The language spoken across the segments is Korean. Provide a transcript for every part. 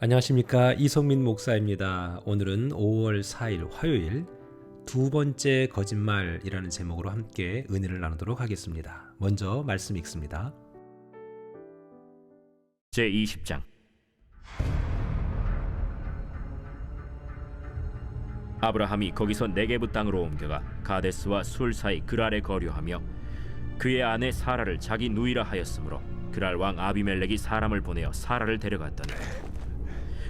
안녕하십니까 이성민 목사입니다. 오늘은 5월 4일 화요일 두 번째 거짓말이라는 제목으로 함께 은혜를 나누도록 하겠습니다. 먼저 말씀 읽습니다. 제 20장 아브라함이 거기서 네게부 땅으로 옮겨가 가데스와 술 사이 그랄에 거류하며 그의 아내 사라를 자기 누이라 하였으므로 그랄 왕 아비멜렉이 사람을 보내어 사라를 데려갔더니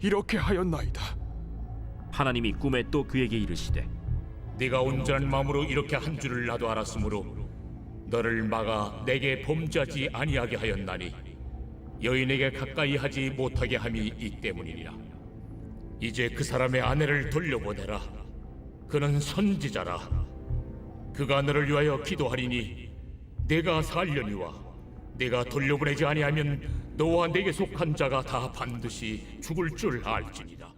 이렇게 하였나이다. 하나님이 꿈에 또 그에게 이르시되 네가 온전한 마음으로 이렇게 한 줄을 나도 알았으므로 너를 막아 내게 범죄하지 아니하게 하였나니 여인에게 가까이 하지 못하게 함이 이 때문이니라. 이제 그 사람의 아내를 돌려보내라. 그는 선지자라. 그가 너를 위하여 기도하리니 내가 살려니와 내가 돌려보내지 아니하면 너와 내게 속한 자가 다 반드시 죽을 줄 알지니라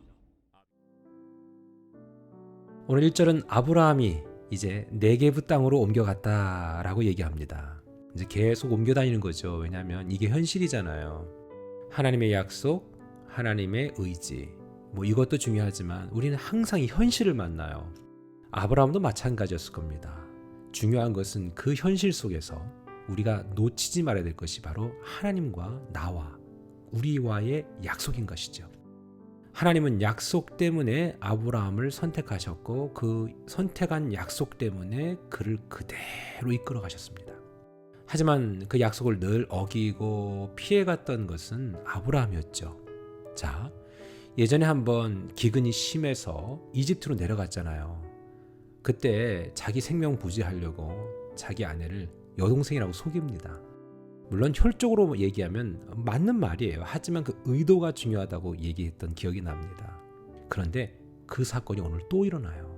오늘 1절은 아브라함이 이제 네게부 땅으로 옮겨갔다라고 얘기합니다. 이제 계속 옮겨 다니는 거죠. 왜냐하면 이게 현실이잖아요. 하나님의 약속, 하나님의 의지. 뭐 이것도 중요하지만 우리는 항상 이 현실을 만나요. 아브라함도 마찬가지였을 겁니다. 중요한 것은 그 현실 속에서 우리가 놓치지 말아야 될 것이 바로 하나님과 나와 우리와의 약속인 것이죠. 하나님은 약속 때문에 아브라함을 선택하셨고 그 선택한 약속 때문에 그를 그대로 이끌어 가셨습니다. 하지만 그 약속을 늘 어기고 피해갔던 것은 아브라함이었죠. 자, 예전에 한번 기근이 심해서 이집트로 내려갔잖아요. 그때 자기 생명 부지하려고 자기 아내를 여동생이라고 속입니다. 물론 혈적으로 얘기하면 맞는 말이에요. 하지만 그 의도가 중요하다고 얘기했던 기억이 납니다. 그런데 그 사건이 오늘 또 일어나요.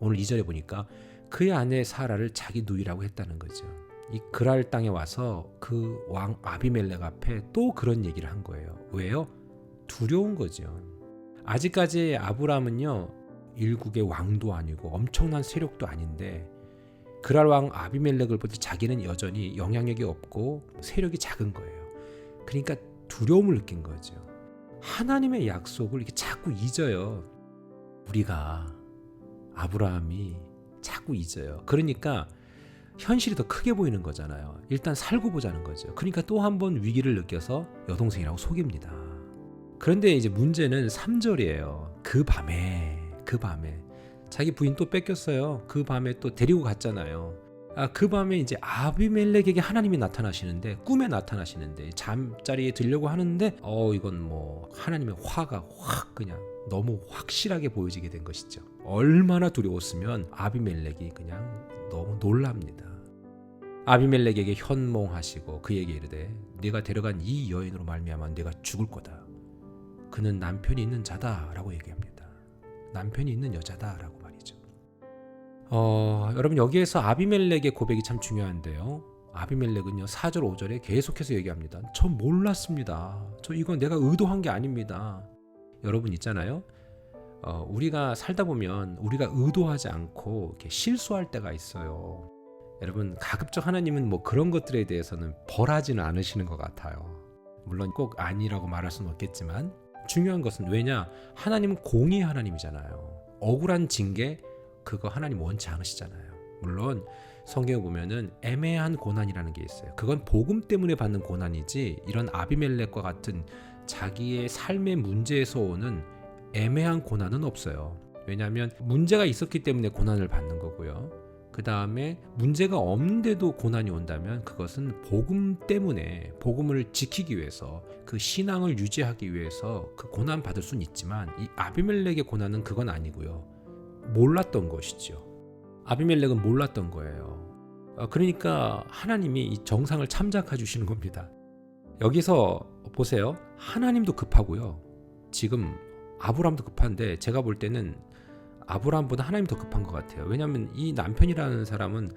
오늘 2절에 보니까 그의 아내 사라를 자기 누이라고 했다는 거죠. 이 그랄 땅에 와서 그 왕 아비멜렉 앞에 또 그런 얘기를 한 거예요. 왜요? 두려운 거죠. 아직까지 아브라함은요 일국의 왕도 아니고 엄청난 세력도 아닌데 그랄 왕 아비멜렉을 볼 때 자기는 여전히 영향력이 없고 세력이 작은 거예요. 그러니까 두려움을 느낀 거죠. 하나님의 약속을 이렇게 자꾸 잊어요. 우리가 아브라함이 자꾸 잊어요. 그러니까 현실이 더 크게 보이는 거잖아요. 일단 살고 보자는 거죠. 그러니까 또 한 번 위기를 느껴서 여동생이라고 속입니다. 그런데 이제 문제는 3절이에요. 그 밤에 그 밤에 자기 부인 또 뺏겼어요. 그 밤에 또 데리고 갔잖아요. 아, 그 밤에 이제 아비멜렉에게 하나님이 나타나시는데 꿈에 나타나시는데 잠자리에 들려고 하는데 어 이건 뭐 하나님의 화가 확 그냥 너무 확실하게 보여지게 된 것이죠. 얼마나 두려웠으면 아비멜렉이 그냥 너무 놀랍니다. 아비멜렉에게 현몽하시고 그에게 이르되 네가 데려간 이 여인으로 말미암아 네가 죽을 거다. 그는 남편이 있는 자다라고 얘기합니다. 남편이 있는 여자다라고. 어, 여러분 여기에서 아비멜렉의 고백이 참 중요한데요. 아비멜렉은요 4절 5절에 계속해서 얘기합니다. 저 몰랐습니다. 저 이건 내가 의도한 게 아닙니다. 여러분 있잖아요. 어, 우리가 살다 보면 우리가 의도하지 않고 실수할 때가 있어요. 여러분 가급적 하나님은 뭐 그런 것들에 대해서는 벌하지는 않으시는 것 같아요. 물론 꼭 아니라고 말할 수는 없겠지만 중요한 것은 왜냐 하나님은 공의 하나님이잖아요. 억울한 징계 그거 하나님 원치 않으시잖아요. 물론 성경에 보면은 애매한 고난이라는 게 있어요. 그건 복음 때문에 받는 고난이지 이런 아비멜렉과 같은 자기의 삶의 문제에서 오는 애매한 고난은 없어요. 왜냐하면 문제가 있었기 때문에 고난을 받는 거고요. 그 다음에 문제가 없는데도 고난이 온다면 그것은 복음 때문에 복음을 지키기 위해서 그 신앙을 유지하기 위해서 그 고난 받을 수는 있지만 이 아비멜렉의 고난은 그건 아니고요. 몰랐던 것이죠. 아비멜렉은 몰랐던 거예요. 어, 그러니까 하나님이 이 정상을 참작해 주시는 겁니다. 여기서 보세요. 하나님도 급하고요. 지금 아브라함도 급한데 제가 볼 때는 아브라함보다 하나님 더 급한 것 같아요. 왜냐하면 이 남편이라는 사람은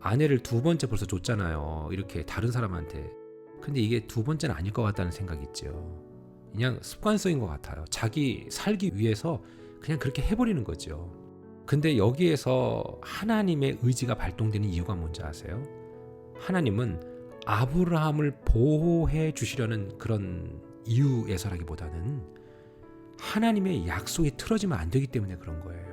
아내를 두 번째 벌써 줬잖아요. 이렇게 다른 사람한테. 근데 이게 두 번째는 아닐 것 같다는 생각이 있죠. 그냥 습관성인 것 같아요. 자기 살기 위해서 그냥 그렇게 해버리는 거죠. 근데 여기에서 하나님의 의지가 발동되는 이유가 뭔지 아세요? 하나님은 아브라함을 보호해 주시려는 그런 이유에서라기보다는 하나님의 약속이 틀어지면 안 되기 때문에 그런 거예요.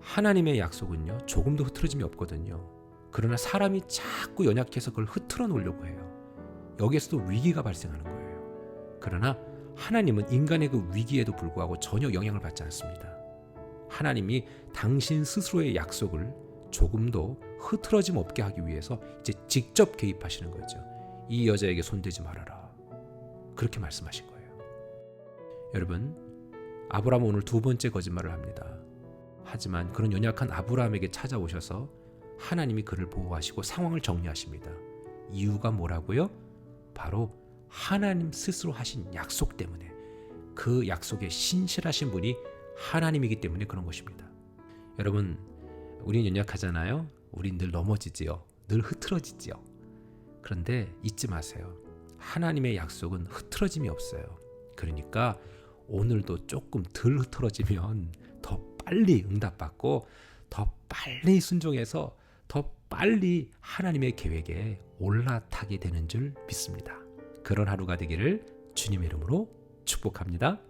하나님의 약속은요, 조금도 흐트러짐이 없거든요. 그러나 사람이 자꾸 연약해서 그걸 흐트러 놓으려고 해요. 여기에서도 위기가 발생하는 거예요. 그러나 하나님은 인간의 그 위기에도 불구하고 전혀 영향을 받지 않습니다. 하나님이 당신 스스로의 약속을 조금도 흐트러짐 없게 하기 위해서 이제 직접 개입하시는 거죠. 이 여자에게 손대지 말아라. 그렇게 말씀하신 거예요. 여러분, 아브라함은 오늘 두 번째 거짓말을 합니다. 하지만 그런 연약한 아브라함에게 찾아오셔서 하나님이 그를 보호하시고 상황을 정리하십니다. 이유가 뭐라고요? 바로 하나님 스스로 하신 약속 때문에 그 약속에 신실하신 분이 하나님이기 때문에 그런 것입니다. 여러분, 우린 연약하잖아요. 우린 늘 넘어지지요. 늘 흐트러지지요. 그런데 잊지 마세요. 하나님의 약속은 흐트러짐이 없어요. 그러니까 오늘도 조금 덜 흐트러지면 더 빨리 응답받고 더 빨리 순종해서 더 빨리 하나님의 계획에 올라타게 되는 줄 믿습니다. 그런 하루가 되기를 주님의 이름으로 축복합니다.